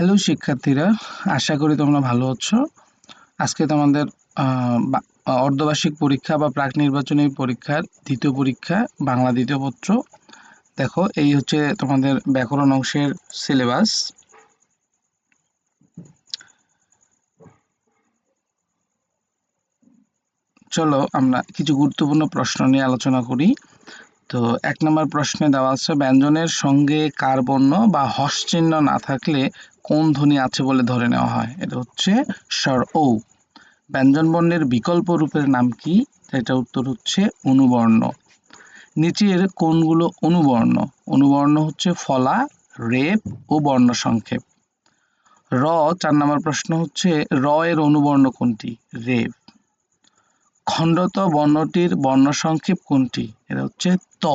Hello শিক্ষার্থীরা। আশা করি তোমরা ভালো আছো। আজকে তোমাদের অর্ধবার্ষিক পরীক্ষা বা প্রাক নির্বাচনী পরীক্ষার দ্বিতীয় পরীক্ষা, বাংলা দ্বিতীয় পত্র। দেখো, এই হচ্ছে তোমাদের ব্যাকরণ অংশের সিলেবাস চলো আমরা কিছু গুরুত্বপূর্ণ প্রশ্ন নিয়ে আলোচনা করি। তো এক নম্বর প্রশ্নে দেওয়া আছে, ব্যঞ্জনের সঙ্গে কার বর্ণ বা হস চিহ্ন না থাকলে কোন ধ্বনি আছে বলে ধরে নেওয়া হয়? এটা হচ্ছে স্বর ও ব্যঞ্জন বর্ণের বিকল্প রূপের নাম কি? এটা উত্তর হচ্ছে অনুবর্ণ। নিচের কোনগুলো অনুবর্ণ। অনুবর্ণ হচ্ছে ফলা, রেপ ও বর্ণ সংক্ষেপ। র, চার নম্বর প্রশ্ন হচ্ছে র এর অনুবর্ণ কোনটি? রেপ। খণ্ডত বর্ণটির বর্ণ সংক্ষেপ কোনটি? এটা হচ্ছে ত।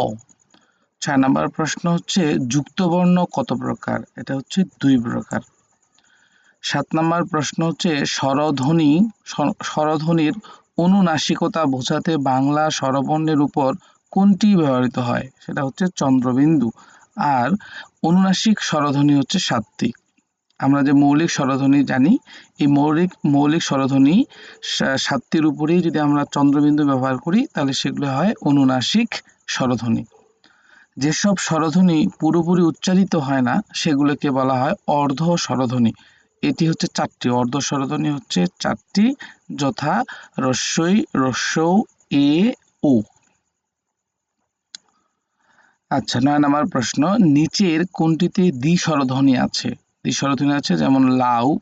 ছয় নম্বর প্রশ্ন হচ্ছে যুক্ত বর্ণ কত প্রকার? এটা হচ্ছে দুই প্রকার। সাত নম্বর প্রশ্ন হচ্ছে, স্বরধ্বনি স্বরধ্বনির অনুনাসিকতা বোঝাতে বাংলা স্বরবর্ণের উপর কোনটি ব্যবহৃত হয়? সেটা হচ্ছে চন্দ্রবিন্দু। আর অনুনাসিক স্বরধ্বনি হচ্ছে সাতটি। আমরা যে মৌলিক স্বরধ্বনি জানি, এই মৌলিক মৌলিক স্বরধ্বনি সাতটির উপরেই যদি আমরা চন্দ্রবিন্দু ব্যবহার করি, তাহলে সেগুলো হয় অনুনাসিক স্বরধ্বনি। যেসব স্বরধ্বনি পুরোপুরি উচ্চারিত হয় না, সেগুলোকে বলা হয় অর্ধ স্বরধ্বনি। এটি হচ্ছে চারটি। অর্ধ স্বরধ্বনি হচ্ছে চারটি যথা রস্যই রস্যৌ এ ও আচ্ছা নয় নম্বর প্রশ্ন, নিচের কোনটিতে দ্বি স্বরধ্বনি আছে? দ্বি স্বরধ্বনি আছে যেমন লাউ,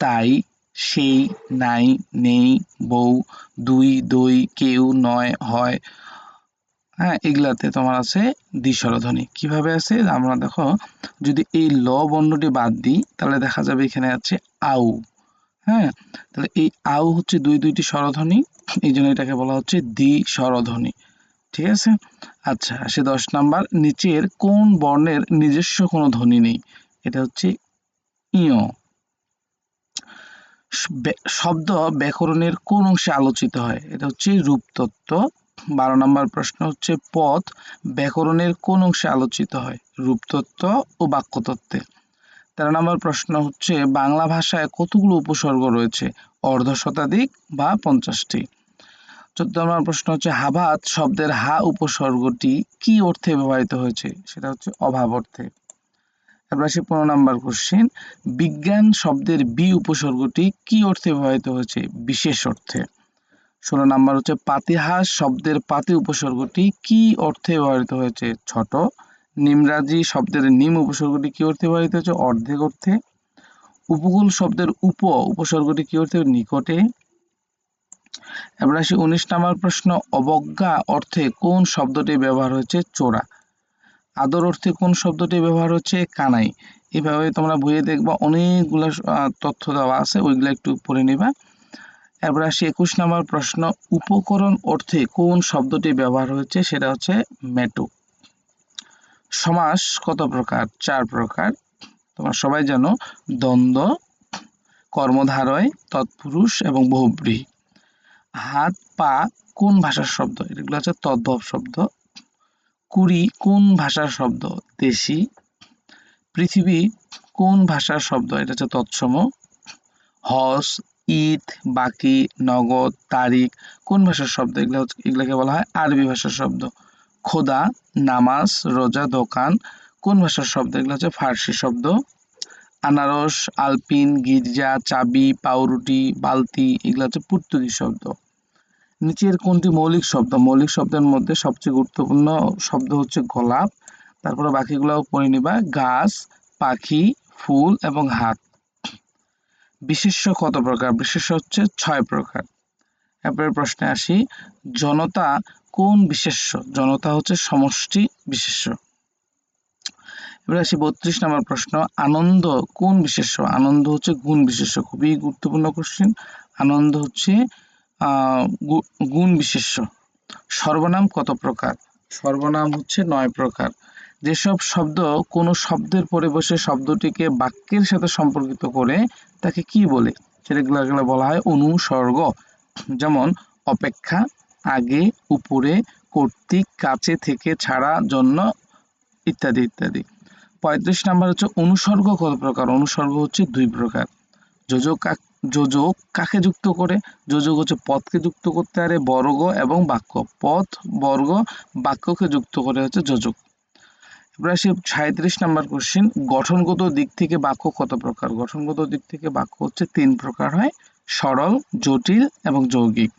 তাই, সেই, নাই, নেই, বউ, দুই, দই, কেউ, নয়, হয়। হ্যাঁ এগুলাতে তোমার আছে দ্বিস্বরধ্বনি কীভাবে আছে? আমরা দেখো, যদি এই ল বর্ণটি বাদ দিই, তাহলে দেখা যাবে এখানে আছে আউ। হ্যাঁ তাহলে এই আউ হচ্ছে দুই, দুইটি স্বরধ্বনি, এই জন্য এটাকে বলা হচ্ছে দ্বি স্বরধ্বনি ঠিক আছে? আচ্ছা আসে দশ নাম্বার। নিচের কোন বর্ণের নিজস্ব কোনো ধ্বনি নেই? এটা হচ্ছে ইয়। শব্দ ব্যাকরণের কোন অংশে আলোচিত হয়? এটা হচ্ছে রূপতত্ত্ব। বারো নম্বর প্রশ্ন হচ্ছে পদ ব্যাকরণের কোন অংশে আলোচিত হয়? রূপতত্ত্ব ও বাক্যতত্ত্বে। তেরো নম্বর প্রশ্ন হচ্ছে, বাংলা ভাষায় কতগুলো উপসর্গ রয়েছে? অর্ধ শতাধিক বা পঞ্চাশটি। চোদ্দ নম্বর প্রশ্ন হচ্ছে হাভাত শব্দের হা উপসর্গটি কি অর্থে ব্যবহৃত হয়েছে? সেটা হচ্ছে, অভাব অর্থে। এবার আসি পনেরো নম্বর কোশ্চেন বিজ্ঞান শব্দের বি উপসর্গটি কি অর্থে ব্যবহৃত হয়েছে? বিশেষ অর্থে। ষোলো নাম্বার হচ্ছে পাতিহাস শব্দের পাতি উপসর্গটি কি অর্থে ব্যবহৃত হয়েছে? ছোট। নিমরাজি শব্দের নিম উপসর্গটি কি অর্থে ব্যবহৃত হয়েছে? অর্ধেক অর্থে। উপকূল শব্দের উপ উপসর্গটি কি অর্থে? নিকটে। এবার আসি উনিশ নাম্বার প্রশ্ন, অবজ্ঞা অর্থে কোন শব্দটি ব্যবহার হয়েছে? চোরা। আদর অর্থে কোন শব্দটি ব্যবহার হচ্ছে? কানাই। এভাবে তোমরা বইয়ে দেখবা, অনেকগুলো তথ্য দেওয়া আছে, ওইগুলো একটু পড়ে নিবা। এবার আসি একুশ নম্বর প্রশ্ন, উপকরণ অর্থে কোন শব্দটি ব্যবহার হয়েছে? সেটা হচ্ছে মেটো। সমাস কত প্রকার? চার প্রকার। তোমরা সবাই জানো, দ্বন্দ্ব, কর্মধারয়, তৎপুরুষ এবং বহুব্রীহি হাত, পা কোন ভাষার শব্দ? এগুলো হচ্ছে তদ্ভব শব্দ। কুড়ি কোন ভাষার শব্দ? দেশি। পৃথিবী কোন ভাষার শব্দ? এটা হচ্ছে তৎসম। হস ঈদ, বাকি, নগদ, তারিখ, কোন ভাষার শব্দ? এগুলো হচ্ছে, এগুলোকে বলা হয় আরবি ভাষার শব্দ। খোদা, নামাজ, রোজা, দোকান, কোন ভাষার শব্দ? এগুলো হচ্ছে ফার্সি শব্দ। আনারস, আলপিন, গির্জা, চাবি, পাউরুটি, বালতি, এগুলো হচ্ছে পর্তুগিজ শব্দ। নিচের কোনটি মৌলিক শব্দ? মৌলিক শব্দের মধ্যে সবচেয়ে গুরুত্বপূর্ণ শব্দ হচ্ছে গোলাপ। তারপরে বাকিগুলো পড়ে নিবা, গাছ, পাখি, ফুল এবং হাত। বিশেষ্য কত প্রকার? বিশেষ্য হচ্ছে ছয় প্রকার। এরপরে প্রশ্নে আসি, জনতা কোন বিশেষ্য? জনতা হচ্ছে সমষ্টি বিশেষ্য। এবার আসি বত্রিশ নম্বর প্রশ্ন, আনন্দ কোন বিশেষ্য? আনন্দ হচ্ছে গুণ বিশেষ্য, খুবই গুরুত্বপূর্ণ কোশ্চেন আনন্দ হচ্ছে গুণ বিশেষ্য। সর্বনাম কত প্রকার? সর্বনাম হচ্ছে নয় প্রকার। যেসব শব্দ কোনো শব্দের পরে বসে শব্দটিকে বাক্যের সাথে সম্পর্কিত করে, তাকে কি বলে? সেগুলো বলা হয় অনুসর্গ। যেমন, অপেক্ষা, আগে, উপরে কর্তৃক কাছে থেকে, ছাড়া, জন্য ইত্যাদি ইত্যাদি। পঁয়ত্রিশ নাম্বার হচ্ছে অনুসর্গ কত প্রকার? অনুসর্গ হচ্ছে দুই প্রকার। যোজক যোজক কাকে যুক্ত করে? যোজক হচ্ছে পথকে যুক্ত করতে পারে বর্গ এবং বাক্য। পথ বর্গ, বাক্যকে যুক্ত করে হচ্ছে যোজক। আসি সাঁত্রিশ নাম্বার কোশ্চেন গঠনগত দিক থেকে বাক্য কত প্রকার? গঠনগত দিক থেকে বাক্য হচ্ছে তিন প্রকার হয়, সরল, জটিল এবং যৌগিক।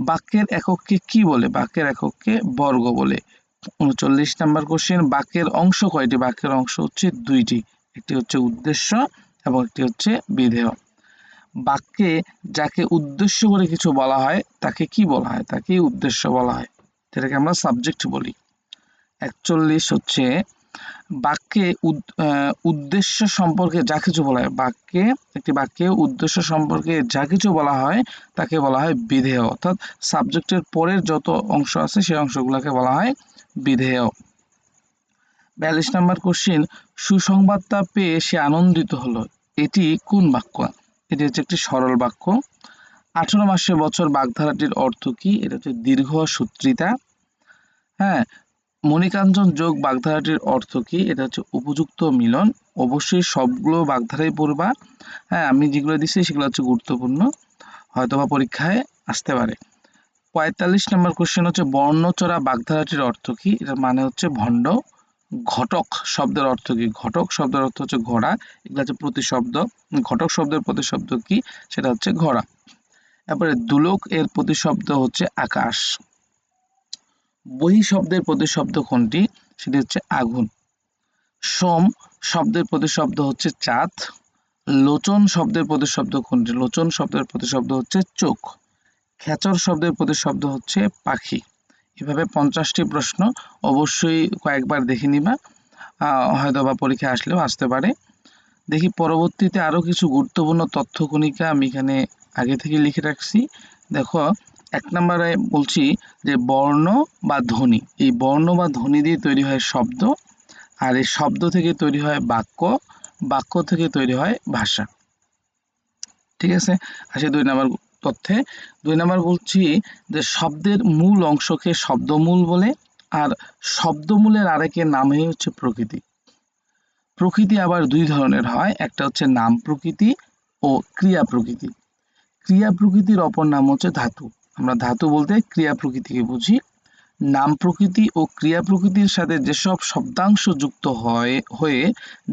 বাক্যের একককে কি বলে? বাক্যের একককে বর্গ বলে। উনচল্লিশ নাম্বার কোশ্চেন বাক্যের অংশ কয়টি? বাক্যের অংশ হচ্ছে দুইটি। একটি হচ্ছে উদ্দেশ্য এবং একটি হচ্ছে বিধেয়। বাক্যে যাকে উদ্দেশ্য করে কিছু বলা হয়, তাকে কি বলা হয়? তাকে উদ্দেশ্য বলা হয়। যেটাকে আমরা সাবজেক্ট বলি। একচল্লিশ হচ্ছে বাক্যে উদ্দেশ্য সম্পর্কে যা কিছু বলা হয়, বাক্যে, একটি বাক্যে উদ্দেশ্য সম্পর্কে যা কিছু বলা হয় তাকে বলা হয় বিধেয়। অর্থাৎ সাবজেক্টের পরের যত অংশ আছে সেই অংশগুলোকে বলা হয় বিধেয়। বিয়াল্লিশ নম্বর কোশ্চিন সুসংবাদটা পেয়ে সে আনন্দিত হলো। এটি কোন বাক্য? এটি হচ্ছে একটি সরল বাক্য। আঠারো মাসে বছর বাগধারাটির অর্থ কি? এটা হচ্ছে দীর্ঘ সূত্রিতা। হ্যাঁ মণিকাঞ্চন যোগ বাগধারাটির অর্থ কি? এটা হচ্ছে উপযুক্ত মিলন। অবশ্যই সবগুলো বাগধারাই পড়বা। হ্যাঁ আমি যেগুলো দিচ্ছি সেগুলো হচ্ছে গুরুত্বপূর্ণ। হয়তোবা পরীক্ষায় আসতে পারে। পঁয়তাল্লিশ নম্বর কোশ্চেন হচ্ছে বর্ণচরা বাগধারাটির অর্থ কি? এটার মানে হচ্ছে ভণ্ড, ঘটক শব্দের অর্থ কি? ঘটক শব্দের অর্থ হচ্ছে ঘোড়া। এগুলো হচ্ছে প্রতিশব্দ। ঘটক শব্দের প্রতিশব্দ কি? সেটা হচ্ছে ঘোড়া। তারপরে দুলোক এর প্রতিশব্দ হচ্ছে আকাশ। বহি শব্দের প্রতিশব্দ কোনটি? সেটি হচ্ছে আগুন। সোম শব্দের প্রতিশব্দ হচ্ছে চাঁদ। লোচন শব্দের প্রতিশব্দ কোনটি? লোচন শব্দের প্রতিশব্দ হচ্ছে চোখ। খেচর শব্দের প্রতিশব্দ হচ্ছে পাখি। এভাবে পঞ্চাশটি প্রশ্ন অবশ্যই কয়েকবার দেখে নিবা। হয়তো বা পরীক্ষায় আসলেও আসতে পারে। দেখি পরবর্তীতে আরও কিছু গুরুত্বপূর্ণ তথ্য কণিকা আমি এখানে আগে থেকে লিখে রাখছি। দেখো এক নম্বরে বলছি যে বর্ণ বা ধ্বনি, এই বর্ণ বা ধ্বনি দিয়ে তৈরি হয় শব্দ, আর এই শব্দ থেকে তৈরি হয় বাক্য বাক্য থেকে তৈরি হয় ভাষা। ঠিক আছে? আসে দুই নম্বর তথ্যে। দুই নম্বর বলছি যে শব্দের মূল অংশকে শব্দমূল বলে, আর শব্দমূলের আরেকের নামই হচ্ছে প্রকৃতি। প্রকৃতি আবার দুই ধরনের হয়, একটা হচ্ছে নাম প্রকৃতি ও ক্রিয়া প্রকৃতি। ক্রিয়া প্রকৃতির অপর নাম হচ্ছে ধাতু। আমরা ধাতু বলতে ক্রিয়া প্রকৃতিকে বুঝি। নাম প্রকৃতি ও ক্রিয়া প্রকৃতির সাথে যেসব শব্দাংশ যুক্ত হয়, হয়ে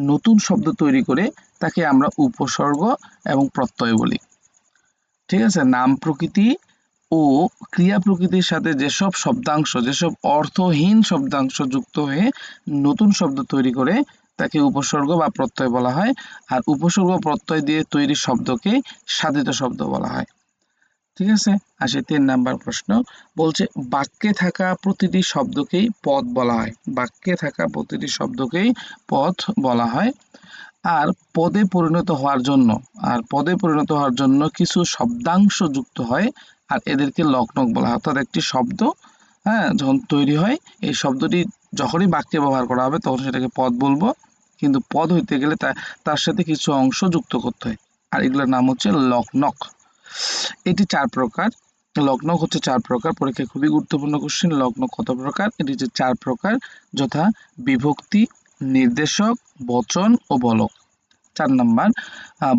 নতুন শব্দ তৈরি করে তাকে আমরা উপসর্গ এবং প্রত্যয় বলি। ঠিক আছে? নাম প্রকৃতি ও ক্রিয়া প্রকৃতির সাথে যেসব শব্দাংশ, যেসব অর্থহীন শব্দাংশ যুক্ত হয়ে নতুন শব্দ তৈরি করে তাকে উপসর্গ বা প্রত্যয় বলা হয়। আর উপসর্গ প্রত্যয় দিয়ে তৈরি শব্দকে সাধিত শব্দ বলা হয়। ঠিক আছে? আসে তিন নাম্বার প্রশ্ন বলছে, বাক্যে থাকা প্রতিটি শব্দকেই পদ বলা হয়। বাক্যে থাকা প্রতিটি শব্দকেই পদ বলা হয়। আর পদে পরিণত হওয়ার জন্য, আর পদে পরিণত হওয়ার জন্য কিছু শব্দাংশ যুক্ত হয়, আর এদেরকে লগ্নক বলা হয়। অর্থাৎ একটি শব্দ হ্যাঁ যখন তৈরি হয়, এই শব্দটি যখনই বাক্যে ব্যবহার করা হবে, তখন সেটাকে পদ বলব। কিন্তু পদ হইতে গেলে তার সাথে কিছু অংশ যুক্ত করতে হয়। আর এগুলোর নাম হচ্ছে লগ্নক এটি চার প্রকার। লগ্ন হচ্ছে চার প্রকার। পরীক্ষায় খুবই গুরুত্বপূর্ণ কোশ্চেন লগ্ন কত প্রকার? এটি হচ্ছে চার প্রকার। যথা বিভক্তি, নির্দেশক, বচন ও বলক। চার নাম্বার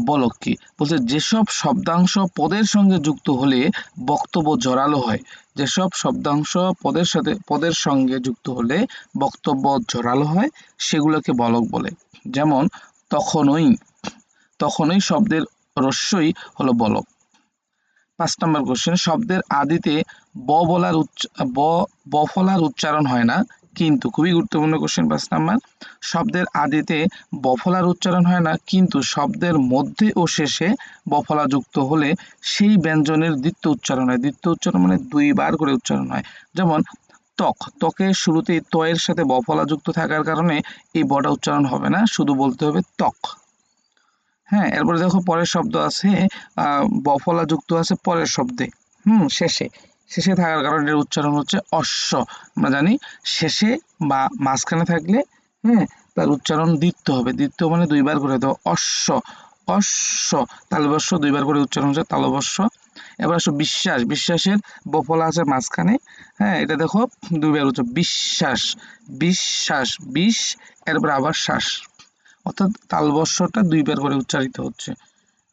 বলক কি? বলছে যেসব শব্দাংশ পদের সঙ্গে যুক্ত হলে বক্তব্য জোরালো হয়। যেসব শব্দাংশ পদের সাথে, পদের সঙ্গে যুক্ত হলে বক্তব্য জোরালো হয়, সেগুলোকে বলক বলে। যেমন, তখনই তখনই শব্দের রস্যই হলো বলক। পাঁচ নম্বর কোশ্চেন শব্দের আদিতে ব বলার উচ্চ, ব ব ফলার উচ্চারণ হয় না, কিন্তু খুবই গুরুত্বপূর্ণ কোশ্চেন পাঁচ নাম্বার, শব্দের আদিতে বফলার উচ্চারণ হয় না, কিন্তু শব্দের মধ্যে ও শেষে বফলা যুক্ত হলে সেই ব্যঞ্জনের দ্বিতীয় উচ্চারণ হয়। দ্বিতীয় উচ্চারণ মানে দুইবার করে উচ্চারণ হয়। যেমন ত্বক ত্বকের শুরুতেই তয়ের সাথে বফলা যুক্ত থাকার কারণে এই বটা উচ্চারণ হবে না, শুধু বলতে হবে ত্বক হ্যাঁ এরপরে দেখো পরের শব্দ আছে বফলা যুক্ত আছে পরের শব্দে। হুম, শেষে। শেষে থাকার কারণে উচ্চারণ হচ্ছে অশ্ব। আমরা জানি শেষে বা মাঝখানে থাকলে হ্যাঁ তার উচ্চারণ দ্বিত্ব হবে। দ্বিত্ব মানে দুইবার করে দেবো অশ্ব। অশ্ব তালবস্য দুইবার করে উচ্চারণ হচ্ছে তালবস্য এবার আসো বিশ্বাস। বিশ্বাসের বফলা আছে মাঝখানে হ্যাঁ এটা দেখো, দুইবার হচ্ছে বিশ্বাস। বিশ্বাস, বিষ, এরপর আবার শ্বাস। অর্থাৎ তালবস্যটা দুইবার করে উচ্চারিত হচ্ছে।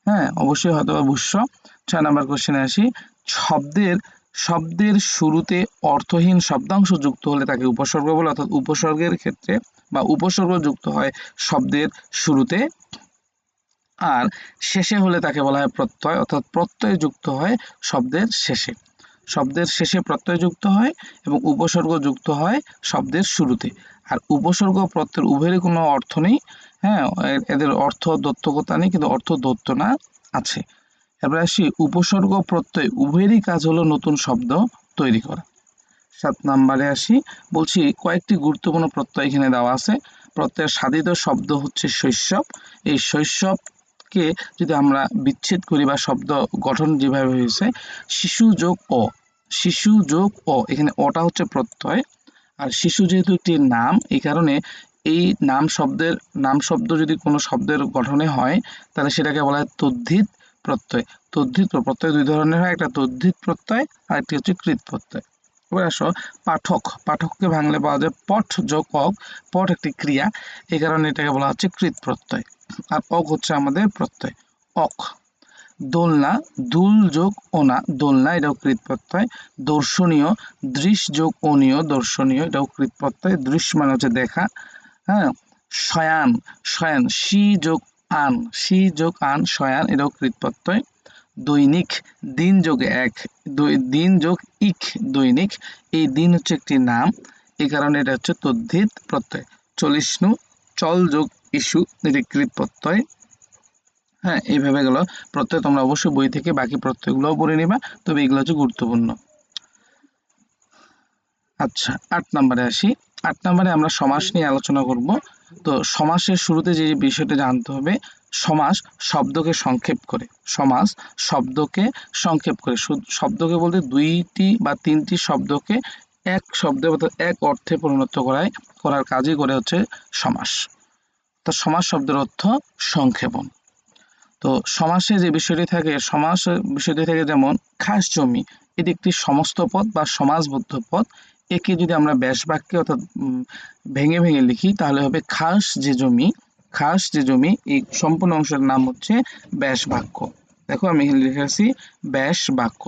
হ্যাঁ অবশ্যই হয়তো বা বুঝছ। ছয় নাম্বার কোশ্চেনে আসি। শব্দের শব্দের শুরুতে অর্থহীন শব্দাংশ যুক্ত হলে তাকে উপসর্গ বলে, অর্থাৎ উপসর্গের ক্ষেত্রে বা উপসর্গ যুক্ত হয় শব্দের শুরুতে। আর শেষে হলে তাকে বলা হয় প্রত্যয়, অর্থাৎ প্রত্যয় যুক্ত হয় শব্দের শেষে। শব্দের শেষে প্রত্যয় যুক্ত হয় এবং উপসর্গ যুক্ত হয় শব্দের শুরুতে। আর উপসর্গ প্রত্যয়ের উভয়েরই কোনো অর্থ নেই। হ্যাঁ এদের অর্থ দত্তকতা নেই, কিন্তু অর্থ দত্ত না আছে। এবার আসি, উপসর্গ প্রত্যয় উভয়েরই কাজ হলো নতুন শব্দ তৈরি করা। সাত নাম্বারে আসি, বলছি কয়েকটি গুরুত্বপূর্ণ প্রত্যয় এখানে দেওয়া আছে। প্রত্যয়ের সাধিত শব্দ হচ্ছে শৈশব। এই শৈশবকে যদি আমরা বিচ্ছেদ করি বা শব্দ গঠন যেভাবে হয়েছে, শিশু যোগ অ। শিশু যোগ অ, এখানে অটা হচ্ছে প্রত্যয়। আর শিশু যেহেতু একটি নাম, এই কারণে এই নাম শব্দের, নাম শব্দ যদি কোনো শব্দের গঠনে হয়, তাহলে সেটাকে বলা হয় তদ্ধিত প্রত্যয়। তদ্ধিত প্রত্যয় দুই ধরনের হয়, একটা তদ্ধিত প্রত্যয়, আর একটি হচ্ছে কৃত প্রত্যয়। এবার আসো, পাঠক। পাঠককে ভাঙলে পাওয়া যায় পঠ যোগ অক পঠ একটি ক্রিয়া, এই কারণে এটাকে বলা হচ্ছে কৃত প্রত্যয়। আর অক হচ্ছে আমাদের প্রত্যয়। অক। দোলনা, দুল যোগ ওনা। দোলনা, এটাও কৃত প্রত্যয়। দর্শনীয়, দৃশ যোগ অনীয়। দর্শনীয়, এটাও কৃত প্রত্যয়। দৃশ মানে হচ্ছে দেখা। হ্যাঁ? শয়ান শয়ান। শি যোগ আন। শি যোগ আন, শয়ান, এটাও কৃত প্রত্যয়। দৈনিক, দিন যোগ এক। দিন যোগ ইক, দৈনিক। এই দিন হচ্ছে একটি নাম। এই কারণে এটা হচ্ছে তদ্ধিত প্রত্যয়। চল্লিশনু চল যোগ ইস্যু এটি প্রত্যয়। হ্যাঁ এইভাবে গেল। প্রত্যয় তোমরা অবশ্যই বই থেকে বাকি প্রত্যয়গুলোও পড়ে নিবা, তবে এগুলো হচ্ছে গুরুত্বপূর্ণ। আচ্ছা আট নম্বরে আসি। আট নম্বরে আমরা সমাস নিয়ে আলোচনা করব। তো সমাসের শুরুতে যে বিষয়টা জানতে হবে, সমাস শব্দকে সংক্ষেপ করে। সমাস শব্দকে সংক্ষেপ করে। শব্দকে বলতে দুইটি বা তিনটি শব্দকে এক শব্দে অর্থাৎ এক অর্থে পরিণত করায়, করার কাজই করে হচ্ছে সমাস। তো সমাস শব্দের অর্থ সংক্ষেপণ। তো সমাসে যে বিষয়টি থাকে, সমাস বিষয়টি থাকে যেমন খাস জমি, এটি একটি সমস্ত পদ বা সমাসবদ্ধ পদ। একে যদি আমরা ব্যাস বাক্যে অর্থাৎ ভেঙে ভেঙে লিখি, তাহলে হবে খাস যে জমি, খাস যে জমি, এই সম্পূর্ণ অংশের নাম হচ্ছে ব্যাস বাক্য। দেখো আমি এখানে লিখে আছি ব্যাস বাক্য।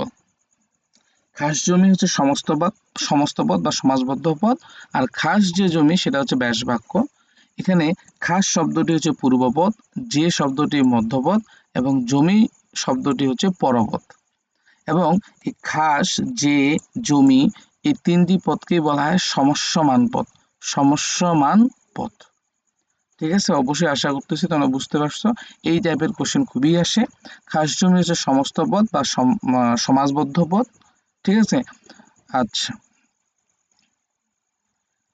খাস জমি হচ্ছে সমস্ত পদ সমস্ত পদ বা সমাসবদ্ধ পদ, আর খাস যে জমি, সেটা হচ্ছে ব্যাস বাক্য। এখানে খাস শব্দটি হচ্ছে পূর্বপদ যে শব্দটি মধ্যপদ এবং জমি শব্দটি হচ্ছে পরপদ এবং এই খাস যে জমি এই তিনটি পদকেই বলা হয় সমস্যমান পদ সমস্যমান পদ। ঠিক আছে? অবশ্যই আশা করতেছি তোমরা বুঝতে পারছ। এই টাইপের কোশ্চেন খুবই আসে। খাস জমি হচ্ছে সমস্ত পদ বা সম- আহ, সমাসবদ্ধ পদ। ঠিক আছে? আচ্ছা।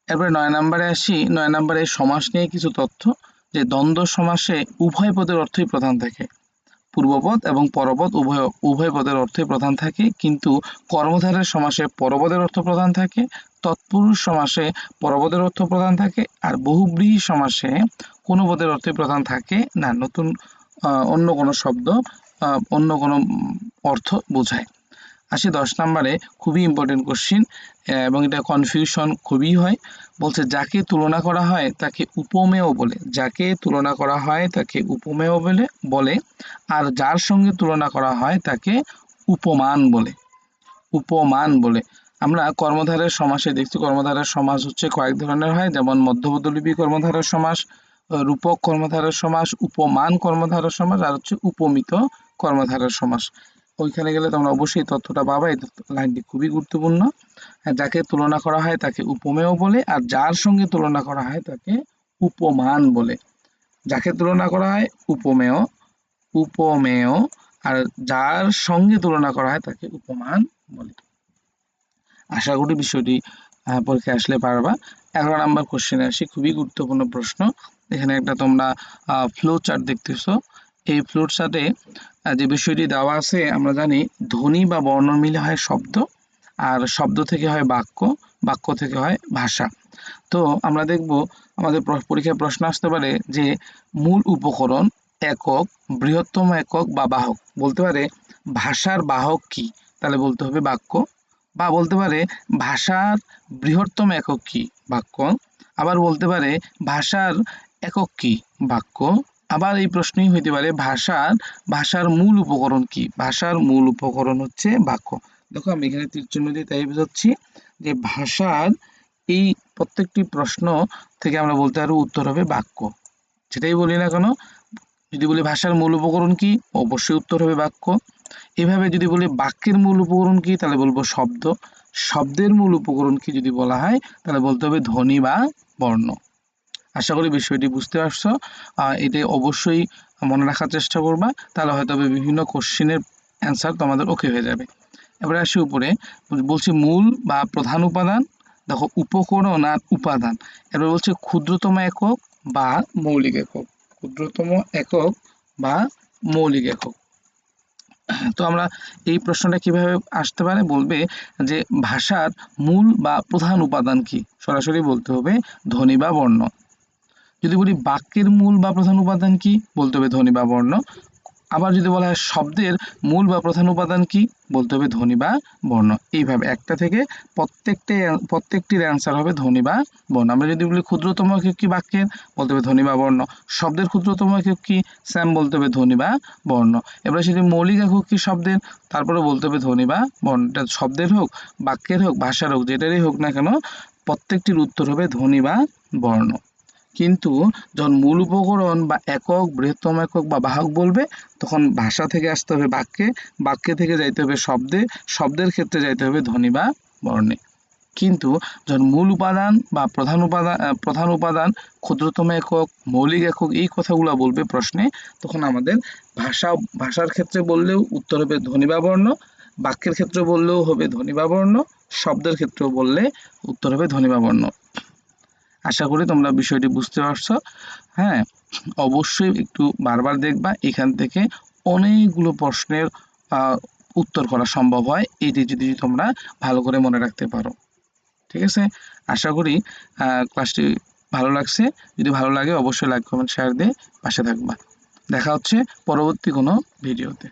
এরপরে নয় নম্বরে আসি, নয় নম্বরে সমাস নিয়ে কিছু তথ্য, যে দ্বন্দ্ব সমাসে উভয় পদের অর্থই প্রধান থাকে। পূর্বপদ এবং পরপদ উভয় উভয় পদের অর্থই প্রধান থাকে, কিন্তু কর্মধারের সমাসে পরপদের অর্থ প্রধান থাকে, তৎপুরুষ সমাসে পরপদের অর্থ প্রধান থাকে, আর বহুব্রীহি সমাসে কোনো পদের অর্থই প্রধান থাকে না, নতুন অন্য কোনো শব্দ অন্য কোনো অর্থ বোঝায়। আসি, দশ নম্বরে খুবই ইম্পর্টেন্ট কোশ্চিন এবং এটা কনফিউশন খুবই হয়। বলছে, যাকে তুলনা করা হয়, তাকে উপমেয় বলে। যাকে তুলনা করা হয়, তাকে উপমেয় বলে বলে। আর যার সঙ্গে তুলনা করা হয়, তাকে উপমান বলে। উপমান বলে। আমরা কর্মধারের সমাসে দেখছি, কর্মধারের সমাস হচ্ছে কয়েক ধরনের হয়। যেমন মধ্যপদলিপি কর্মধারের সমাস রূপক কর্মধারের সমাস, উপমান কর্মধারের সমাস, আর হচ্ছে উপমিত কর্মধারের সমাস। ওইখানে গেলে তোমরা অবশ্যই তথ্যটা পাবা। এই লাইনটি খুবই গুরুত্বপূর্ণ। যাকে তুলনা করা হয় তাকে উপমেয় বলে, আর যার সঙ্গে তুলনা করা হয় তাকে উপমান বলে। যাকে তুলনা করা হয় উপমেয় উপমেয়, আর যার সঙ্গে তুলনা করা হয় তাকে উপমান বলে। আশা করি বিষয়টি পরীক্ষায় আসলে পারবা। এগারো নাম্বার কোশ্চেনে আসি, খুবই গুরুত্বপূর্ণ প্রশ্ন। এখানে একটা তোমরা ফ্লো চার্ট দেখতেছো। এই ফ্লো চার্টে যে বিষয়টি দেওয়া আছে, আমরা জানি ধ্বনি বা বর্ণ মিলে হয় শব্দ, আর শব্দ থেকে হয় বাক্য বাক্য থেকে হয় ভাষা। তো আমরা দেখব, আমাদের পরীক্ষায় প্রশ্ন আসতে পারে যে মূল উপকরণ একক, বৃহত্তম একক বা বাহক। বলতে পারে ভাষার বাহক কি? তাহলে বলতে হবে বাক্য। বা বলতে পারে ভাষার বৃহত্তম একক কি? বাক্য। আবার বলতে পারে ভাষার একক কি? বাক্য। আবার এই প্রশ্নই হইতে পারে, ভাষার ভাষার মূল উপকরণ কি? ভাষার মূল উপকরণ হচ্ছে বাক্য। দেখো, আমি এখানে চিহ্ন দিয়ে তাই বোঝাচ্ছি যে ভাষার এই প্রত্যেকটি প্রশ্ন থেকে আমরা বলতে পারব উত্তর হবে বাক্য। যেটাই বলি না কেন, যদি বলি ভাষার মূল উপকরণ কি, অবশ্যই উত্তর হবে বাক্য। এভাবে যদি বলি বাক্যের মূল উপকরণ কি, তাহলে বলব শব্দ। শব্দের মূল উপকরণ কি যদি বলা হয়, তাহলে বলতে হবে ধ্বনি বা বর্ণ। আশা করি বিষয়টি বুঝতে পারছ। এটা অবশ্যই মনে রাখার চেষ্টা করবা, তাহলে হয়তো বিভিন্ন কোশ্চেনের অ্যান্সার তোমাদের ওকে হয়ে যাবে। এবারে আসি উপরে। বলছি মূল বা প্রধান উপাদান, দেখো উপকরণ আর উপাদান। এবার বলছে ক্ষুদ্রতম একক বা মৌলিক একক। ক্ষুদ্রতম একক বা মৌলিক একক। তো আমরা এই প্রশ্নটা কীভাবে আসতে পারে বলবে যে ভাষার মূল বা প্রধান উপাদান কি? সরাসরি বলতে হবে ধ্বনি বা বর্ণ। যদি বলি বাক্যের মূল বা প্রধান উপাদান কি বলতে হবে ধ্বনি বা বর্ণ। আবার যদি বলা হয় শব্দের মূল বা প্রধান উপাদান কি বলতে হবে ধ্বনি বা বর্ণ। এইভাবে একটা থেকে প্রত্যেকটি, প্রত্যেকটির অ্যান্সার হবে ধ্বনি বা বর্ণ। আমরা যদি বলি ক্ষুদ্রতম একক কি বাক্যের? বলতে হবে ধ্বনি বা বর্ণ। শব্দের ক্ষুদ্রতম একক কি? স্যাম বলতে হবে ধ্বনি বা বর্ণ। এবার সেটি মৌলিক একক কি শব্দের? তারপরে বলতে হবে ধ্বনি বা বর্ণ। এটা শব্দের হোক, বাক্যের হোক, ভাষার হোক, যেটারই হোক না কেন, প্রত্যেকটির উত্তর হবে ধ্বনি বা বর্ণ। কিন্তু যখন মূল উপকরণ বা একক, বৃহত্তম একক বা বাহক বলবে, তখন ভাষা থেকে আসতে হবে বাক্যে। বাক্যে থেকে যাইতে হবে শব্দে। শব্দের ক্ষেত্রে যাইতে হবে ধ্বনি বা বর্ণে। কিন্তু যখন মূল উপাদান বা প্রধান উপাদান প্রধান উপাদান, ক্ষুদ্রতম একক, মৌলিক একক এই কথাগুলো বলবে প্রশ্নে, তখন আমাদের ভাষা, ভাষার ক্ষেত্রে বললেও উত্তর হবে ধ্বনি বা বর্ণ, বাক্যের ক্ষেত্রে বললেও হবে ধ্বনি বা বর্ণ, শব্দের ক্ষেত্রেও বললে উত্তর হবে ধ্বনি বা বর্ণ। আশা করি তোমরা বিষয়টি বুঝতে পারছ। হ্যাঁ অবশ্যই একটু বারবার দেখবা, এখান থেকে অনেকগুলো প্রশ্নের উত্তর করা সম্ভব হয়। এটি যদি তোমরা ভালো করে মনে রাখতে পারো। ঠিক আছে? আশা করি ক্লাসটি ভালো লাগছে। যদি ভালো লাগে, অবশ্যই লাইক, কমেন্ট, শেয়ার দিয়ে পাশে থাকবা। দেখা হচ্ছে পরবর্তী কোনো ভিডিওতে।